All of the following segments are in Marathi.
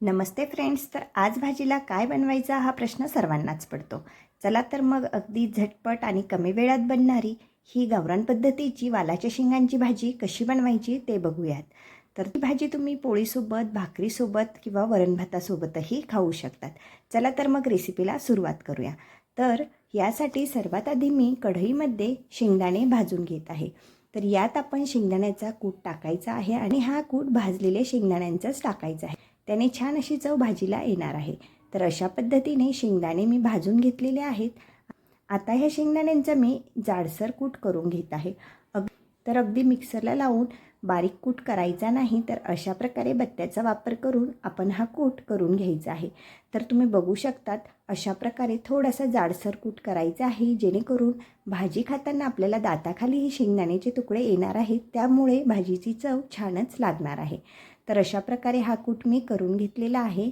नमस्ते फ्रेंड्स तर आज भाजीला काय बनवायचा हा प्रश्न सर्वांनाच पडतो. चला तर मग अगदी झटपट आणि कमी वेळात बनणारी ही गावरान पद्धतीची वालाच्या शेंगांची भाजी कशी बनवायची ते बघूयात. तर ती भाजी तुम्ही पोळीसोबत भाकरीसोबत किंवा वरणभातासोबतही खाऊ शकतात. चला तर मग रेसिपीला सुरुवात करूया. तर यासाठी सर्वात आधी मी कढईमध्ये शेंगदाणे भाजून घेत आहे. तर यात आपण शेंगदाण्याचा कूट टाकायचा आहे आणि हा कूट भाजलेल्या शेंगदाण्यांचाच टाकायचा आहे. त्याने छान अशी चव भाजीला येणार आहे. तर अशा पद्धतीने शेंगदाणे मी भाजून घेतलेले आहेत. आता ह्या शेंगदाण्यांचा मी जाडसर कूट करून घेत आहे. अग तर अगदी मिक्सरला लावून बारीक कूट करायचा नाही तर अशा प्रकारे बत्त्याचा वापर करून आपण हा कूट करून घ्यायचा आहे. तर तुम्ही बघू शकतात अशा प्रकारे थोडासा जाडसर कूट करायचा आहे जेणेकरून भाजी खाताना आपल्याला दाताखाली हे शेंगदाण्याचे तुकडे येणार आहेत त्यामुळे भाजीची चव छानच लागणार आहे. तर अशा प्रकारे हा कूट मी करून घेतलेला आहे.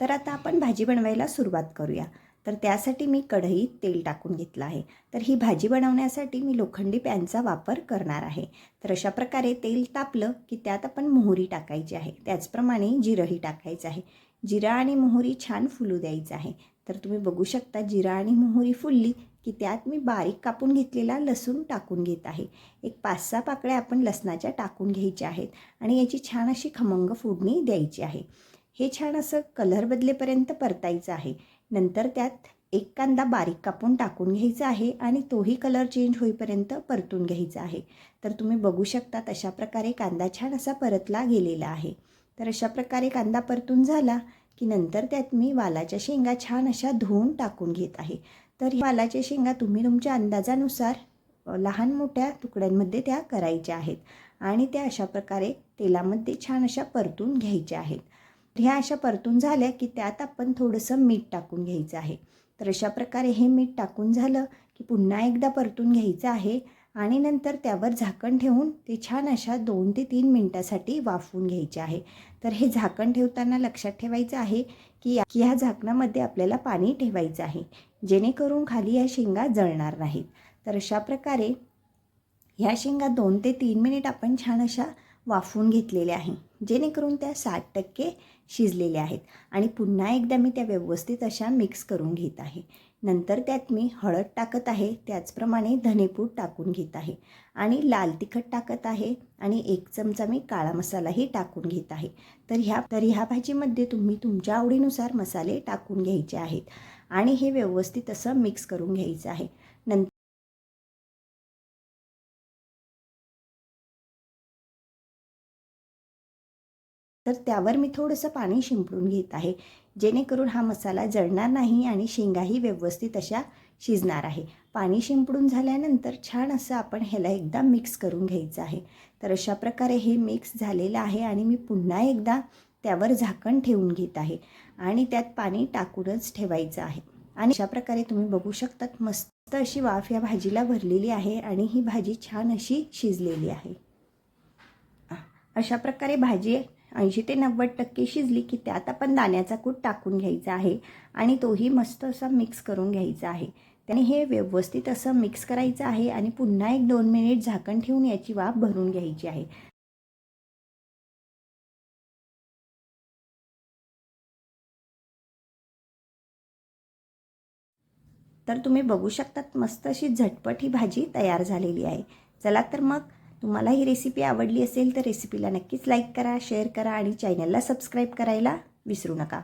तर आता आपण भाजी बनवायला सुरुवात करूया. तर त्यासाठी मी कढईत तेल टाकून घेतलं आहे. तर ही भाजी बनवण्यासाठी मी लोखंडी पॅनचा वापर करणार आहे. तर अशा प्रकारे तेल तापलं की त्यात आपण मोहरी टाकायची आहे. त्याचप्रमाणे जिरंही टाकायचं आहे. जिरा आणि मोहरी छान फुलू द्यायचं आहे. तर तुम्ही बघू शकता जिरा आणि मोहरी फुलली की त्यात मी बारीक कापून घेतलेला लसूण टाकून घेत आहे. एक पाच सहा पाकळ्या आपण लसणाच्या टाकून घ्यायच्या आहेत आणि याची छान अशी खमंग फोडणी द्यायची आहे. हे छान असं कलर बदलेपर्यंत परतायचं आहे. नंतर त्यात एक कांदा बारीक कापून टाकून घ्यायचा आहे आणि तोही कलर चेंज होईपर्यंत परतून घ्यायचा आहे. तर तुम्ही बघू शकता अशा प्रकारे कांदा छान असा परतला गेलेला आहे. तर अशा प्रकारे कांदा परतून झाला की नंतर त्यात मी वालाच्या शेंगा छान अशा धुवून टाकून घेत आहे. तर वालाच्या शेंगा तुम्ही तुमच्या अंदाजानुसार लहान मोठ्या तुकड्यांमध्ये त्या करायच्या आहेत आणि त्या अशा प्रकारे तेलामध्ये छान अशा परतून घ्यायच्या आहेत. ह्या अशा परतून झाल्या की त्यात आपण थोडंसं मीठ टाकून घ्यायचं आहे. तर अशा प्रकारे हे मीठ टाकून झालं की पुन्हा एकदा परतून घ्यायचं आहे आणि नंतर त्यावर झाकण ठेवून ते छान अशा दोन ते तीन मिनटासाठी वाफवून घ्यायचे आहे. तर हे झाकण ठेवताना लक्षात ठेवायचं आहे की की ह्या झाकणामध्ये आपल्याला पाणी ठेवायचं आहे. जेणेकरून खाली या शेंगा जळणार नाहीत. तर अशा प्रकारे ह्या शेंगा दोन ते तीन मिनिट आपण छान अशा वाफवून घेतलेले आहे जेणेकरून त्या साठ टक्के शिजलेल्या आहेत. आणि पुन्हा एकदा मी त्या व्यवस्थित अशा मिक्स करून घेत आहे. नंतर त्यात मी हळद टाकत आहे त्याचप्रमाणे धनेपूड टाकून घेत आहे. आणि लाल तिखट टाकत आहे आणि एक चमचा मी काळा मसालाही टाकून घेत आहे. तर ह्या तर ह्या भाजीमध्ये तुम्ही तुमच्या आवडीनुसार मसाले टाकून घ्यायचे आहेत. आणि हे व्यवस्थित असं मिक्स करून घ्यायचं आहे. तर त्यावर मी थोडंसं पाणी शिंपडून घेत आहे. जेणेकरून हा मसाला जळणार नाही आणि शेंगाही व्यवस्थित अशा शिजणार आहे. पाणी शिंपडून झाल्यानंतर छान असं आपण ह्याला एकदा मिक्स करून घ्यायचं आहे. तर अशा प्रकारे हे मिक्स झालेलं आहे आणि मी पुन्हा एकदा त्यावर झाकण ठेवून घेत आहे आणि त्यात पाणी टाकूनच ठेवायचं आहे. आणि अशा प्रकारे तुम्ही बघू शकतात मस्त अशी वाफ या भाजीला भरलेली आहे आणि ही भाजी छान अशी शिजलेली आहे. अशा प्रकारे भाजी ऐंशी ते नव्वद टक्के शिजली की त्यात आपण दाण्याचा कूट टाकून घ्यायचा आहे आणि तोही मस्त असा मिक्स करून घ्यायचा आहे. त्याने हे व्यवस्थित असं मिक्स करायचं आहे आणि पुन्हा एक दोन मिनिट झाकण ठेवून याची वाफ भरून घ्यायची आहे. तर तुम्ही बघू शकतात मस्त अशी झटपट ही भाजी तयार झालेली आहे. चला तर मग तुम्हाला ही रेसिपी आवडली असेल तर रेसिपीला नक्कीच लाईक करा शेअर करा आणि चॅनलला सबस्क्राईब करायला विसरू नका.